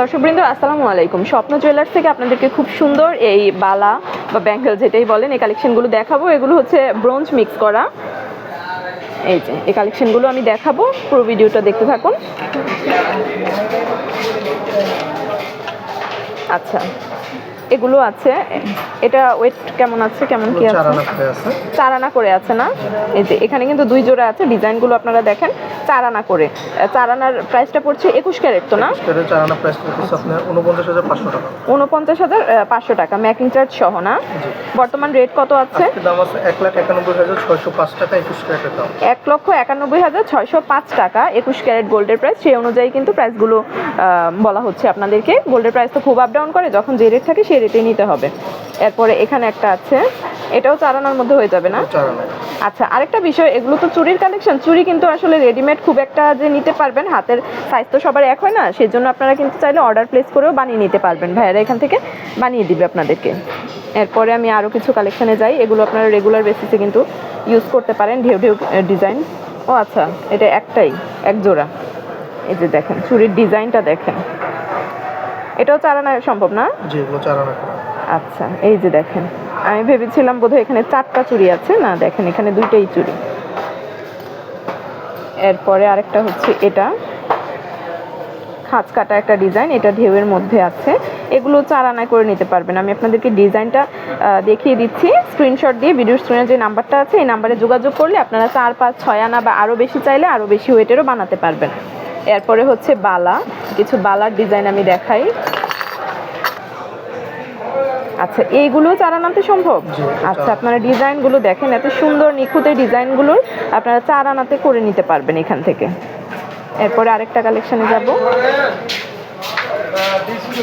দর্শকবৃন্দ, আসসালামু আলাইকুম। স্বপ্ন জুয়েলার্স থেকে আপনাদেরকে খুব সুন্দর এই বালা বা ব্যাঙ্গেল যেটাই বলেন, এই কালেকশনগুলো দেখাবো। এগুলো হচ্ছে ব্রোঞ্জ মিক্স করা। এই যে, এই কালেকশনগুলো আমি দেখাবো। পুরো ভিডিওটা দেখতে থাকুন। আচ্ছা। এগুলো আছে। এটা ওয়েট কেমন আছে? কেমন কি আছে? চারানা করে আছে। চার আনা করে আছে না? এই যে এখানে কিন্তু দুই জোড়া আছে ডিজাইনগুলো আপনারা দেখেন। চার আনা করে চার আনার প্রাইসটা পড়ছে একুশ ক্যারেট তো না? প্রাইস আপনার উনপঞ্চাশ হাজার পাঁচশো টাকা। উনপঞ্চাশ হাজার পাঁচশো টাকা। মেকিং চার্জ সহ না? বর্তমান রেট কত আছে? দাম আছে এক লাখ একানব্বই হাজার ছয়শো পাঁচ টাকা একুশ ক্যারেটের দাম। এক লক্ষ একানব্বই হাজার ছয়শো পাঁচ টাকা একুশ ক্যারেট গোল্ডের প্রাইস সেই অনুযায়ী কিন্তু প্রাইসগুলো বলা হচ্ছে আপনাদেরকে। গোল্ডের প্রাইস তো খুব আপ ডাউন করে। যখন যে রেট থাকে সেই রেটেই নিতে হবে। এরপরে এখানে একটা আছে। এটাও চার আনার মধ্যে হয়ে যাবে না? আচ্ছা আরেকটা বিষয় এগুলো তো চুরির কালেকশন চুরি কিন্তু আসলে রেডিমেড খুব একটা যে নিতে পারবেন হাতের সাইজ তো সবার এক হয় না সেই জন্য আপনারা কিন্তু চাইলে অর্ডার প্লেস করেও বানিয়ে নিতে পারবেন। ভাইয়ারা এখান থেকে বানিয়ে দিবে আপনাদেরকে। এরপরে আমি আরও কিছু কালেকশানে যাই এগুলো আপনারা রেগুলার বেসিসে কিন্তু ইউজ করতে পারেন ঢেউ ঢেউ ডিজাইন ও আচ্ছা এটা একটাই এক জোড়া। এই যে দেখেন চুরির ডিজাইনটা দেখেন। এটাও চালানো সম্ভব না? যেগুলো চারানা করা আচ্ছা এই যে দেখেন আমি ভেবেছিলাম বোধহয় এখানে চারটা চুড়ি আছে। না দেখেন এখানে দুইটাই চুড়ি। এরপরে আরেকটা হচ্ছে এটা। খাঁচ কাটা একটা ডিজাইন এটা ঢেউয়ের মধ্যে আছে। এগুলো চার আনায় করে নিতে পারবেন। আমি আপনাদেরকে ডিজাইনটা দেখিয়ে দিচ্ছি। স্ক্রিনশট দিয়ে ভিডিও স্ক্রিনে যে নাম্বারটা আছে এই নাম্বারে যোগাযোগ করলে আপনারা চার পাঁচ ছয় আনা বা আরও বেশি চাইলে আরও বেশি ওয়েটেরও বানাতে পারবেন। এরপরে হচ্ছে বালা। কিছু বালার ডিজাইন আমি দেখাই। আচ্ছা এইগুলো চার আনাতে সম্ভব? আচ্ছা আপনারা ডিজাইনগুলো দেখেন এত সুন্দর নিখুঁত এই ডিজাইনগুলোর আপনারা চার আনাতে করে নিতে পারবেন এখান থেকে। এরপরে আরেকটা কালেকশনে যাব।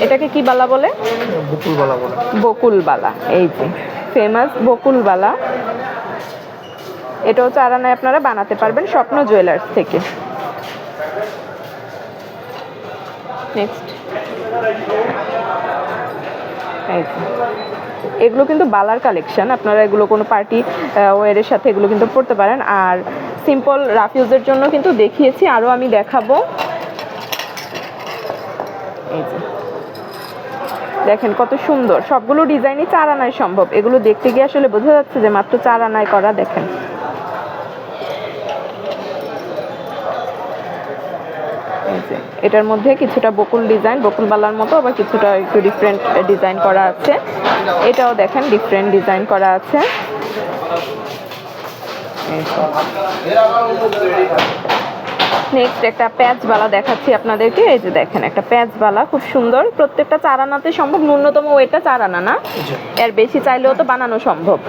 এটাকে কি বালা বলে? বুকুল বলা বলে। বকুল বালা এই যে ফেমাস বকুল বালা। এটাও চার আপনারা বানাতে পারবেন স্বপ্ন জুয়েলার্স থেকে। নেক্সট। এগুলো কিন্তু বালার কালেকশন আপনারা এগুলো কোনো পার্টি ওয়ারের সাথে এগুলো কিন্তু পড়তে পারেন। আর সিম্পল রাফিউজের জন্য কিন্তু দেখিয়েছি আরও আমি দেখাবো। এই যে। দেখেন কত সুন্দর। সবগুলো ডিজাইনই চার আনায় সম্ভব। এগুলো দেখতে গিয়ে আসলে বোঝা যাচ্ছে যে মাত্র চার আনায় করা, দেখেন এই যে, এটার মধ্যে কিছুটা বকুল ডিজাইন বকুল বালার মতো আবার কিছুটা একটু ডিফারেন্ট ডিজাইন করা আছে। এটাও দেখেন ডিফারেন্ট ডিজাইন করা আছে। নেক্সট একটা প্যাচ বালা দেখাচ্ছি আপনাদেরকে। এই যে দেখেন একটা প্যাচ বালা খুব সুন্দর। প্রত্যেকটা চার আনাতে সম্ভব ন্যূনতম ওয়েটটা চার আনা না এর বেশি চাইলেও তো বানানো সম্ভব।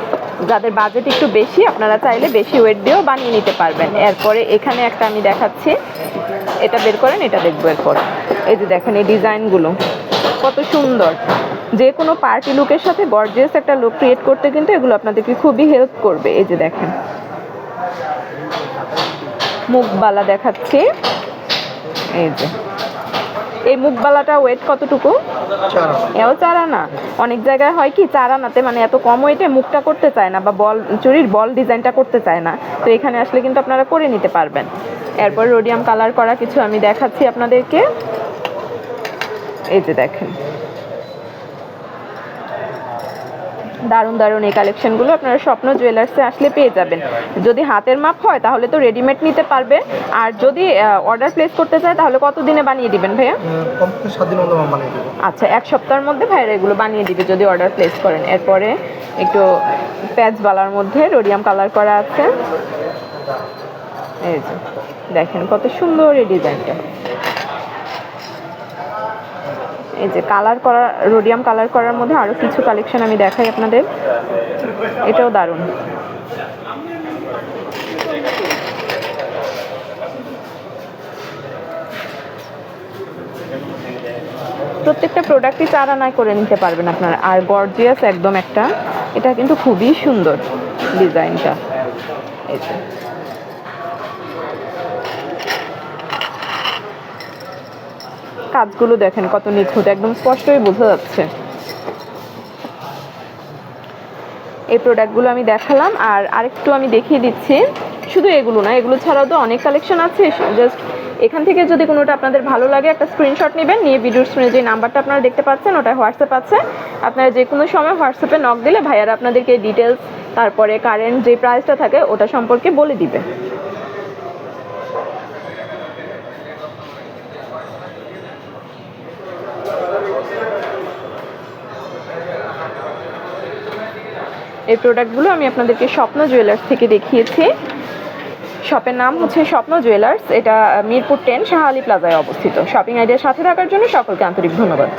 যাদের বাজেট একটু বেশি, আপনারা চাইলে বেশি ওয়েট দিয়েও বানিয়ে নিতে পারবেন। এরপরে এখানে একটা আমি দেখাচ্ছি। এটা বের করেন, এটা দেখব এরপর। এই যে দেখেন, এই ডিজাইনগুলো। কত সুন্দর। যে কোনো পার্টি লুকের সাথে গর্জিয়াস একটা লুক ক্রিয়েট করতে কিন্তু এগুলো আপনাদেরকে খুবই হেল্প করবে। এই যে দেখেন। মুখবালা দেখাচ্ছি। এই যে। এই মুখবালাটা ওয়েট কতটুকু? চারানা এও চারা না অনেক জায়গায় হয় কি চারা নাতে মানে এত কম ওয়েটে মুখটা করতে চায় না বা বল চুরির বল ডিজাইনটা করতে চায় না। তো এখানে আসলে কিন্তু আপনারা করে নিতে পারবেন। এরপর রোডিয়াম কালার করা কিছু আমি দেখাচ্ছি আপনাদেরকে। এই যে দেখেন। দারুণ দারুণ এই কালেকশনগুলো আপনারা স্বপ্ন জুয়েলার্সে আসলে পেয়ে যাবেন। যদি হাতের মাপ হয় তাহলে তো রেডিমেড নিতে পারবে। আর যদি অর্ডার প্লেস করতে চায় তাহলে কত দিনে বানিয়ে দিবেন ভাইয়া? আচ্ছা এক সপ্তাহের মধ্যে ভাইরা এগুলো বানিয়ে দিবে যদি অর্ডার প্লেস করেন। এরপরে একটু প্যাচ বালার মধ্যে রোডিয়াম কালার করা আছে। এই যে দেখেন কত সুন্দর এই ডিজাইনটা এই যে কালার করা রোডিয়াম কালার করার মধ্যে আরও কিছু কালেকশন আমি দেখাই আপনাদের। এটাও দারুণ। প্রত্যেকটা প্রোডাক্টই চার আনায় করে নিতে পারবেন আপনারা। আর গর্জিয়াস একদম একটা। এটা কিন্তু খুবই সুন্দর ডিজাইনটা এই যে। কাজগুলো দেখেন কত নিখুঁত, একদম স্পষ্টই বোঝা যাচ্ছে। এই প্রোডাক্টগুলো আমি দেখালাম, আর আরেকটু আমি দেখিয়ে দিচ্ছি। শুধু এগুলো না, এগুলো ছাড়াও তো অনেক কালেকশন আছে। জাস্ট এখান থেকে যদি কোনোটা আপনাদের ভালো লাগে, একটা স্ক্রিনশট নেবেন, নিয়ে ভিডিওর স্ক্রিনে যে নাম্বারটা আপনারা দেখতে পাচ্ছেন, ওটা হোয়াটসঅ্যাপ আছে। আপনারা যে কোনো সময় হোয়াটসঅ্যাপে নক দিলে ভাইয়ারা আপনাদেরকে ডিটেলস তারপরে কারেন্ট যে প্রাইসটা থাকে, ওটা সম্পর্কে বলে দিবে। এই প্রোডাক্টগুলো আমি আপনাদেরকে স্বপ্ন জুয়েলার্স থেকে দেখিয়েছি। শপের নাম হচ্ছে স্বপ্ন জুয়েলার্স এটা মিরপুর টেন শাহ আলী প্লাজায় অবস্থিত। শপিং আইডিয়ার সাথে থাকার জন্য সকলকে আন্তরিক ধন্যবাদ।